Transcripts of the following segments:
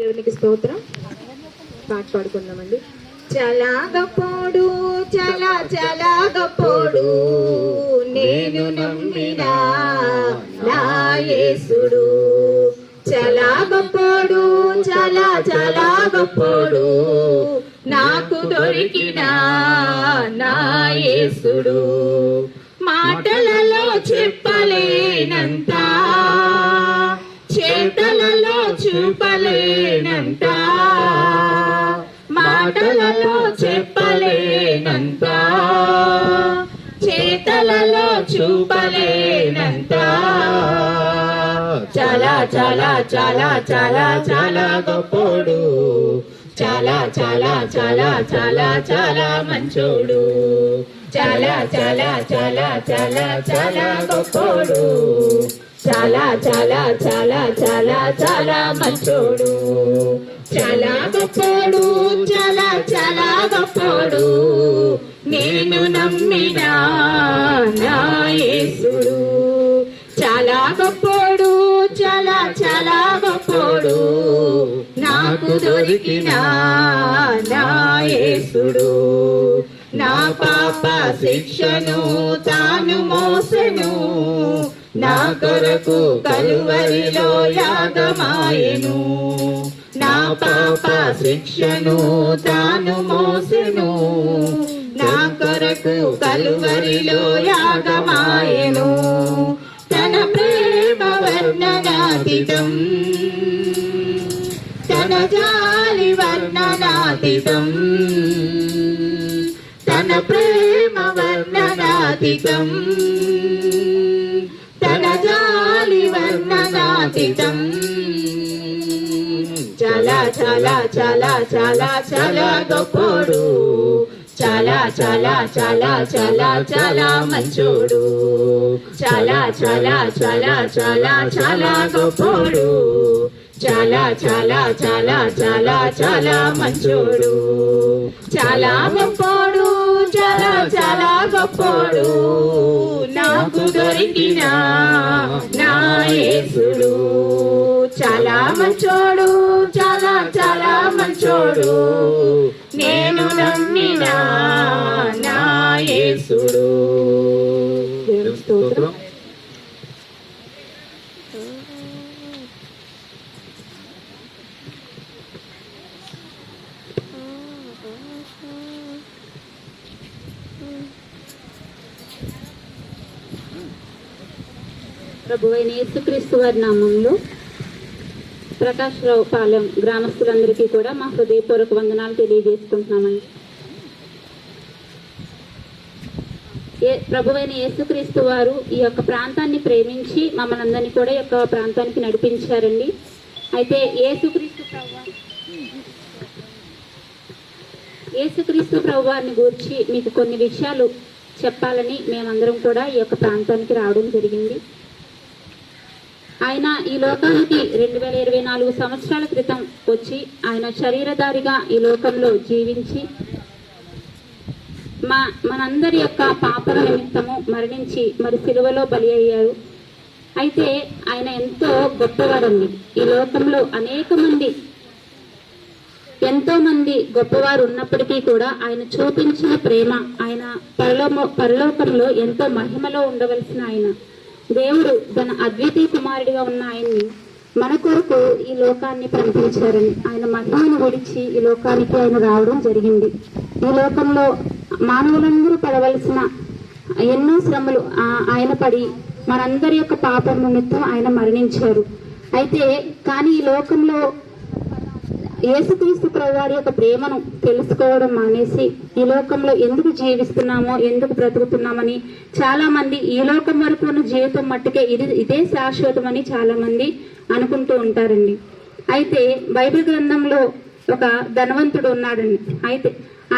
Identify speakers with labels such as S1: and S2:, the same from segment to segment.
S1: దేవునికి స్తోత్రం. పాట పాడుకుందామండి. చాలా గొప్పోడు చాలా చాలా గొప్పోడు నేను నమ్మిన నా యేసుడు. చాలా గొప్పోడు చాలా చాలా గొప్పోడు నాకు దొరికిన నా యేసుడు. మాటలలో చెప్పలేనంత చెప్పలేనంత చేతలలో చూపలేనంత చాలా చాలా చాలా చాలా చాలా గొప్పోడు చాలా చాలా చాలా చాలా చాలా మంచోడు చాలా చాలా చాలా చాలా చాలా గొప్పోడు చాలా చాలా చాలా చాలా చాలా మంచోడు చాలా గొప్పోడు చాలా చాలా గొప్పోడు నమ్మినా నా యేసుడు. చాలా గొప్పోడు చాలా చాలా గొప్పోడు. నాకు దొరికిన నా యేసుడు. నా పాప శిక్షను తాను మోసను. నా కొరకు కలువరిలో యాగమాయను. నా పాప శిక్షను తాను మోసెను. నా కొరకు కలువరిలో యాగమాయను. తన ప్రేమ వర్ణనాతీతం. తన జాలి వర్ణనాతీతం. తన ప్రేమ వర్ణనాతీతం. తన జాలి వర్ణనాతీతం. చాలా చాలా చాలా చాలా చాలా గొప్పోడు. చాలా చాలా చాలా చాలా చాలా మంచోడు చాలా చాలా చాలా చాలా చాలా గొప్పోడు చాలా చాలా చాలా చాలా చాలా మంచోడు చాలా గొప్పోడు చాలా చాలా గొప్పోడు నాకు దొరికిన నా యేసుడు చాలా మంచోడు చాలా చాలా మంచోడు నేను నమ్మిన నాయసుడు స్తోత్రం.
S2: ప్రభు అయిన యేసుక్రీస్తు వారి నామంలో ప్రకాష్ రావు పాలెం గ్రామస్తులందరికీ కూడా మా హృదయపూర్వక వందనాలు తెలియజేసుకుంటున్నామండి. ఏ ప్రభువైన యేసుక్రీస్తు వారు ఈ యొక్క ప్రాంతాన్ని ప్రేమించి మమ్మల్ని అందరినీ కూడా ఈ యొక్క ప్రాంతానికి నడిపించారండి. అయితే యేసుక్రీస్తు ప్రభు యేసుక్రీస్తు ప్రభు వారిని గూర్చి మీకు కొన్ని విషయాలు చెప్పాలని మేమందరం కూడా ఈ యొక్క ప్రాంతానికి రావడం జరిగింది. ఆయన ఈ లోకానికి రెండు వేల ఇరవై నాలుగు సంవత్సరాల క్రితం వచ్చి ఆయన శరీరధారిగా ఈ లోకంలో జీవించి మా మనందరి యొక్క పాపల నిమిత్తము మరణించి మరి సిలువలో బలి అయ్యారు. అయితే ఆయన ఎంతో గొప్పవారండి. ఈ లోకంలో అనేక మంది ఎంతో మంది గొప్పవారు ఉన్నప్పటికీ కూడా ఆయన చూపించిన ప్రేమ ఆయన పరలోమ పరలోకంలో ఎంతో మహిమలో ఉండవలసిన ఆయన. దేవుడు తన అద్వితీయ కుమారుడిగా ఉన్న ఆయన్ని మన కొరకు ఈ లోకాన్ని పంపించారని ఆయన మహిమను విడిచి ఈ లోకానికి ఆయన రావడం జరిగింది. ఈ లోకంలో మానవులందరూ పడవలసిన ఎన్నో శ్రమలు ఆయన పడి మనందరి యొక్క పాపం నిమిత్తం ఆయన మరణించారు. అయితే కానీ ఈ లోకంలో యేసుక్రీస్తు ప్రవారి యొక్క ప్రేమను తెలుసుకోవడం మానేసి ఈ లోకంలో ఎందుకు జీవిస్తున్నామో ఎందుకు బ్రతుకుతున్నామని చాలా మంది ఈ లోకం వరకు ఉన్న జీవితం మట్టుకే ఇది ఇదే శాశ్వతమని చాలా మంది అనుకుంటూ ఉంటారండి. అయితే బైబిల్ గ్రంథంలో ఒక ధనవంతుడు ఉన్నాడండి. అయితే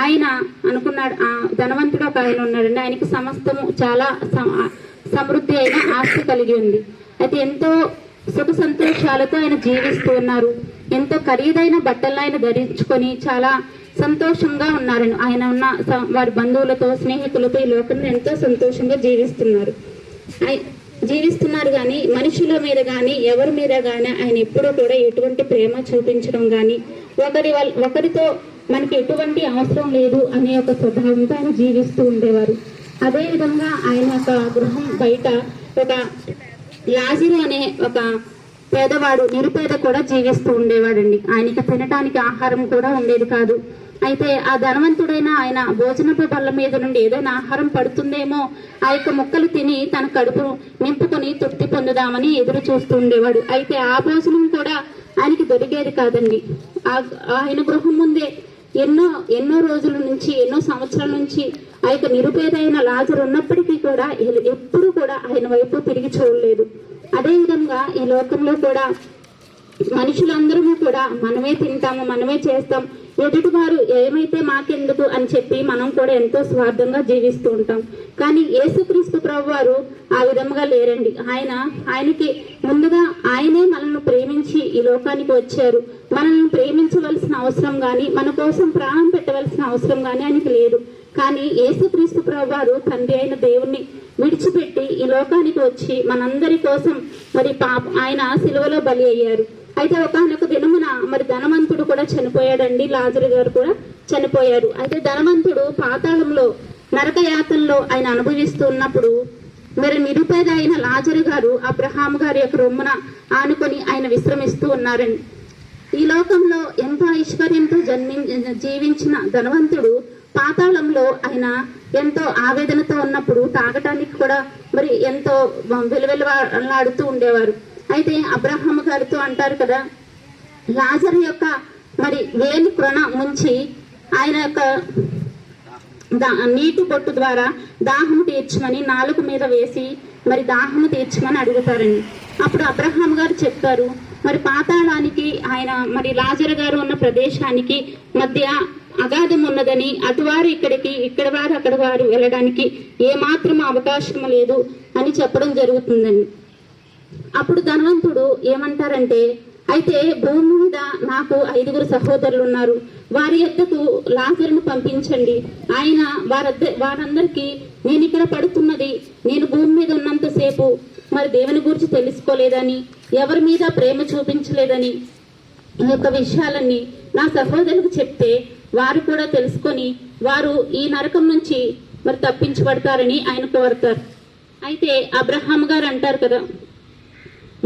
S2: ఆయన అనుకున్నాడు ఆ ధనవంతుడు ఒక ఆయన ఉన్నాడండి. ఆయనకి సమస్తము చాలా సమృద్ధి అయిన ఆస్తి కలిగి ఉంది. అయితే ఎంతో సుఖ సంతోషాలతో ఆయన జీవిస్తూ ఉన్నారు. ఎంతో ఖరీదైన బట్టలను ఆయన ధరించుకొని చాలా సంతోషంగా ఉన్నారని ఆయన ఉన్న స- వారి బంధువులతో స్నేహితులతో ఈ లోకంలో ఎంతో సంతోషంగా జీవిస్తున్నారు. జీవిస్తున్నారు కానీ మనుషుల మీద కానీ ఎవరి మీద కానీ ఆయన ఎప్పుడూ కూడా ఎటువంటి ప్రేమ చూపించడం కానీ ఒకరి ఒకరితో మనకి ఎటువంటి అవసరం లేదు అనే ఒక స్వభావంతో ఆయన జీవిస్తూ ఉండేవారు. అదేవిధంగా ఆయన యొక్క గృహం బయట ఒక లాజిరు అనే ఒక పేదవాడు నిరుపేద కూడా జీవిస్తూ ఉండేవాడండి. ఆయనకి తినటానికి ఆహారం కూడా ఉండేది కాదు. అయితే ఆ ధనవంతుడైన ఆయన భోజనపు బల్ల మీద నుండి ఏదైనా ఆహారం పడుతుందేమో ఆ యొక్క ముక్కలు తిని తన కడుపు నింపుకొని తృప్తి పొందుదామని ఎదురు చూస్తూ ఉండేవాడు. అయితే ఆ భోజనం కూడా ఆయనకి దొరికేది కాదండి. ఆ- ఆయన గృహం ముందే ఎన్నో ఎన్నో రోజుల నుంచి ఎన్నో సంవత్సరాల నుంచి ఆ యొక్క నిరుపేదైన లాజరు ఉన్నప్పటికీ కూడా ఎప్పుడూ ఎప్పుడు కూడా ఆయన వైపు తిరిగి చూడలేదు. అదేవిధంగా ఈ లోకంలో కూడా మనుషులందరము కూడా మనమే తింటాము మనమే చేస్తాం. ఎదుటివారు ఏమైతే మాకెందుకు అని చెప్పి మనం కూడా ఎంతో స్వార్థంగా జీవిస్తూ ఉంటాం. కానీ యేసుక్రీస్తు ప్రభు వారు ఆ విధంగా లేరండి. ఆయన ఆయనకి ముందుగా ఆయనే మనల్ని ప్రేమించి ఈ లోకానికి వచ్చారు. మనల్ని ప్రేమించవలసిన అవసరం కానీ మన కోసం ప్రాణం పెట్టవలసిన అవసరం కానీ ఆయనకి లేదు. కానీ యేసుక్రీస్తు ప్రభు వారు తండ్రి అయిన దేవుణ్ణి విడిచిపెట్టి ఈ లోకానికి వచ్చి మనందరి కోసం మరి పాప ఆయన సిలువలో బలి అయ్యారు. అయితే ఒకనొక దినమున మరి ధనవంతుడు కూడా చనిపోయాడండి. లాజరు గారు కూడా చనిపోయారు. అయితే ధనవంతుడు పాతాళంలో నరక ఆయన అనుభవిస్తూ ఉన్నప్పుడు మరి నిరుపేద అయిన లాజరు గారు అబ్రహాం గారి యొక్క రొమ్మున ఆనుకొని ఆయన విశ్రమిస్తూ ఉన్నారండి. ఈ లోకంలో ఎంతో ఐశ్వర్యంతో జన్మి జీవించిన ధనవంతుడు పాతాళంలో ఆయన ఎంతో ఆవేదనతో ఉన్నప్పుడు తాగటానికి కూడా మరి ఎంతో విలువెలలాడుతూ ఉండేవారు. అయితే అబ్రహాం గారితో అంటారు కదా లాజర్ యొక్క మరి వేలి కృణ ముంచి ఆయన యొక్క దా- నీటి బొట్టు ద్వారా దాహము తీర్చమని నాలుగు మీద వేసి మరి దాహము తీర్చమని అడుగుతారండి అప్పుడు అబ్రహాం గారు చెప్తారు మరి పాతాళానికి ఆయన మరి లాజర్ గారు ఉన్న ప్రదేశానికి మధ్య అగాధం ఉన్నదని అటువారు ఇక్కడికి ఇక్కడ వారు అక్కడ వారు వెళ్ళడానికి ఏమాత్రం అవకాశం లేదు అని చెప్పడం జరుగుతుందండి అప్పుడు ధనవంతుడు ఏమంటారంటే అయితే భూమి మీద నాకు ఐదుగురు సహోదరులు ఉన్నారు వారి యొక్కకు లాజరును పంపించండి. ఆయన వారద్ద వారందరికీ నేను ఇక్కడ పడుతున్నది నేను భూమి మీద ఉన్నంతసేపు మరి దేవుని గురించి తెలుసుకోలేదని ఎవరి మీద ప్రేమ చూపించలేదని ఈ యొక్క విషయాలన్నీ నా సహోదరులకు చెప్తే వారు కూడా తెలుసుకొని వారు ఈ నరకం నుంచి మరి తప్పించబడతారని ఆయన కోరుతారు. అయితే అబ్రహాం గారు అంటారు కదా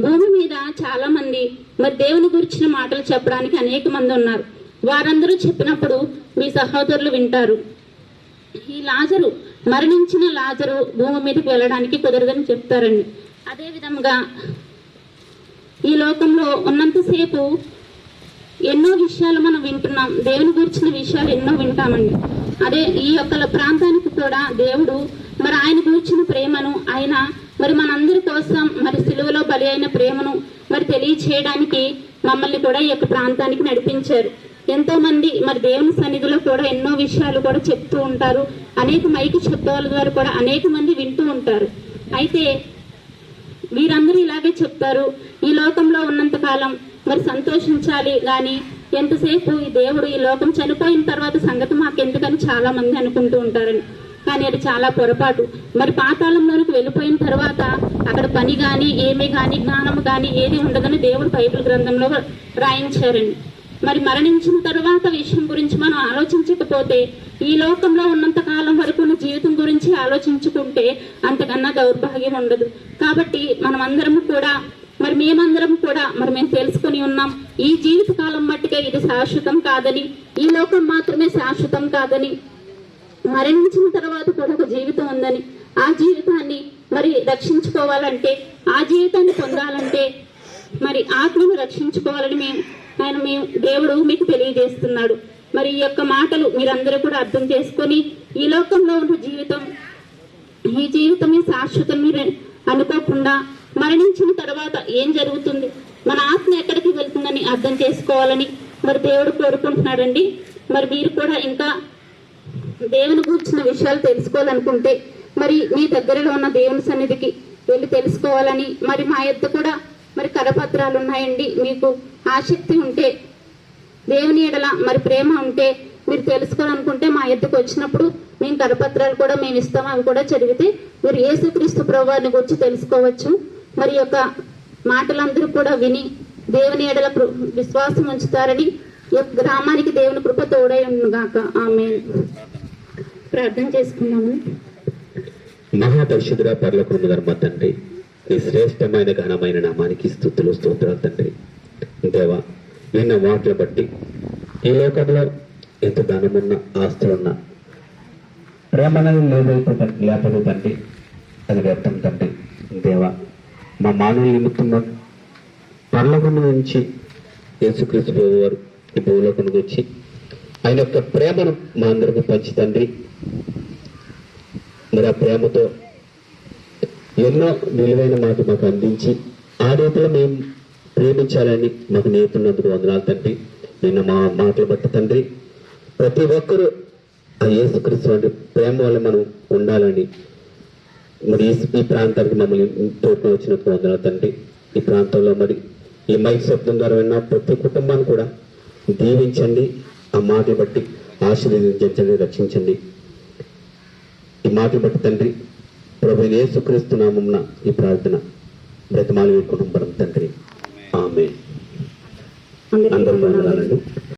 S2: భూమి మీద చాలా మంది మరి దేవుని గురించిన మాటలు చెప్పడానికి అనేక మంది ఉన్నారు. వారందరూ చెప్పినప్పుడు మీ సహోదరులు వింటారు. ఈ లాజరు మరణించిన లాజరు భూమి మీదకి వెళ్ళడానికి కుదరదని చెప్తారండి. అదే విధంగా ఈ లోకంలో ఉన్నంతసేపు ఎన్నో విషయాలు మనం వింటున్నాం. దేవుని గురించిన విషయాలు ఎన్నో వింటామండి. అదే ఈ యొక్క ప్రాంతానికి కూడా దేవుడు మరి ఆయన గురించిన ప్రేమను ఆయన మరి మనందరి కోసం మరి సిలువలో బలి అయిన ప్రేమను మరి తెలియచేయడానికి మమ్మల్ని కూడా ఈ యొక్క ప్రాంతానికి నడిపించారు. ఎంతో మంది మరి దేవుని సన్నిధిలో కూడా ఎన్నో విషయాలు కూడా చెప్తూ ఉంటారు. అనేక మైకి శబ్దాల ద్వారా కూడా అనేక మంది వింటూ ఉంటారు. అయితే వీరందరూ ఇలాగే చెప్తారు. ఈ లోకంలో ఉన్నంత కాలం మరి సంతోషించాలి కానీ ఎంతసేపు ఈ దేవుడు ఈ లోకం చనిపోయిన తర్వాత సంగతి మాకెందుకని చాలా మంది అనుకుంటూ ఉంటారని. కానీ అది చాలా పొరపాటు. మరి పాతాళంలోనికి వెళ్ళిపోయిన తర్వాత అక్కడ పని కానీ ఏమీ కానీ జ్ఞానం కానీ ఏది ఉండదని దేవుడు బైబిల్ గ్రంథంలో రాయించారండి. మరి మరణించిన తర్వాత విషయం గురించి మనం ఆలోచించకపోతే ఈ లోకంలో ఉన్నంత కాలం వరకు ఉన్న జీవితం గురించి ఆలోచించుకుంటే అంతకన్నా దౌర్భాగ్యం ఉండదు. కాబట్టి మనం అందరము కూడా మరి మేమందరం కూడా మరి మేము తెలుసుకొని ఉన్నాం ఈ జీవిత కాలం మట్టుకే ఇది శాశ్వతం కాదని ఈ లోకం మాత్రమే శాశ్వతం కాదని మరణించిన తర్వాత కూడా ఒక జీవితం ఉందని ఆ జీవితాన్ని మరి రక్షించుకోవాలంటే ఆ జీవితాన్ని పొందాలంటే మరి ఆత్మను రక్షించుకోవాలని మేము ఆయన మేము దేవుడు మీకు తెలియజేస్తున్నాడు. మరి ఈ యొక్క మాటలు మీరందరూ కూడా అర్థం చేసుకొని ఈ లోకంలో ఉన్న జీవితం ఈ జీవితమే శాశ్వతం మీరు అనుకోకుండా మరణించిన తర్వాత ఏం జరుగుతుంది? మన ఆత్మ ఎక్కడికి వెళ్తుందని అర్థం చేసుకోవాలని మరి దేవుడు కోరుకుంటున్నాడండి. మరి మీరు కూడా ఇంకా దేవుని గురించిన విషయాలు తెలుసుకోవాలనుకుంటే మరి మీ దగ్గరలో ఉన్న దేవుని సన్నిధికి వెళ్ళి తెలుసుకోవాలని మరి మా యొక్క కూడా మరి కరపత్రాలు ఉన్నాయండి. మీకు ఆసక్తి ఉంటే దేవుని ఎడల మరి ప్రేమ ఉంటే మీరు తెలుసుకోవాలనుకుంటే మా ఎద్దుకు వచ్చినప్పుడు మేము కరపత్రాలు కూడా మేము ఇస్తాం అవి కూడా చదివితే మీరు ఏసుక్రీస్తు ప్రభువారిని గురించి తెలుసుకోవచ్చు. మరి యొక్క మాటలందరూ కూడా విని దేవుని ఎడల కృ- విశ్వాసం ఉంచుతారని గ్రామానికి దేవుని కృప తోడై గాక ఆమె ప్రార్థన చేసుకున్నాము
S3: మహాపరిశుద్ధుడ పర్లకుడు మా తండ్రి నీ శ్రేష్టమైన ఘనమైన నామానికి స్థుతులు స్తోత్రాలు తండ్రి. దేవా నిన్న మాటలు బట్టి ఈ లోకంలో ఎంత ధనమున్న ఆస్తులున్న ప్రేమఅనేది లేదైతే తండ్రి తండ్రి అది వ్యర్థం తండ్రి. దేవా మా మానవుల నిమిత్తంలో పర్లోకం నుంచి యేసుక్రీస్తు ప్రభు వారు ఈ భూలోకం వచ్చి ఆయన యొక్క ప్రేమను మా అందరికి పంచి తండ్రి. మరి ఆ ప్రేమతో ఎన్నో విలువైన మాట మాకు అందించి ఆ రీతిలో మేము ప్రేమించాలని మాకు నేర్పున్నందుకు వందనాలు తండ్రి. నిన్న మా మాటలు బట్టి తండ్రి. ప్రతి ఒక్కరూ ఆ యేసుక్రీస్తు వంటి ప్రేమ వల్ల మనం ఉండాలని మరి ఈ- ఈ ప్రాంతానికి మమ్మల్ని తోడుకొని వచ్చినందుకు వందనాలు తండ్రి. ఈ ప్రాంతంలో మరి ఈ మైక్ శబ్దం ద్వారా విన్న ప్రతి కుటుంబాన్ని కూడా దీవించండి ఆ మాటలు బట్టి ఆశీర్వదించండి రక్షించండి. ఈ మాటలు బట్టి తండ్రి ప్రభు యేసుక్రీస్తు నామం ఈ ప్రార్థన బ్రతమాలి కుటుంబం తండ్రి. ఆమె అందరూ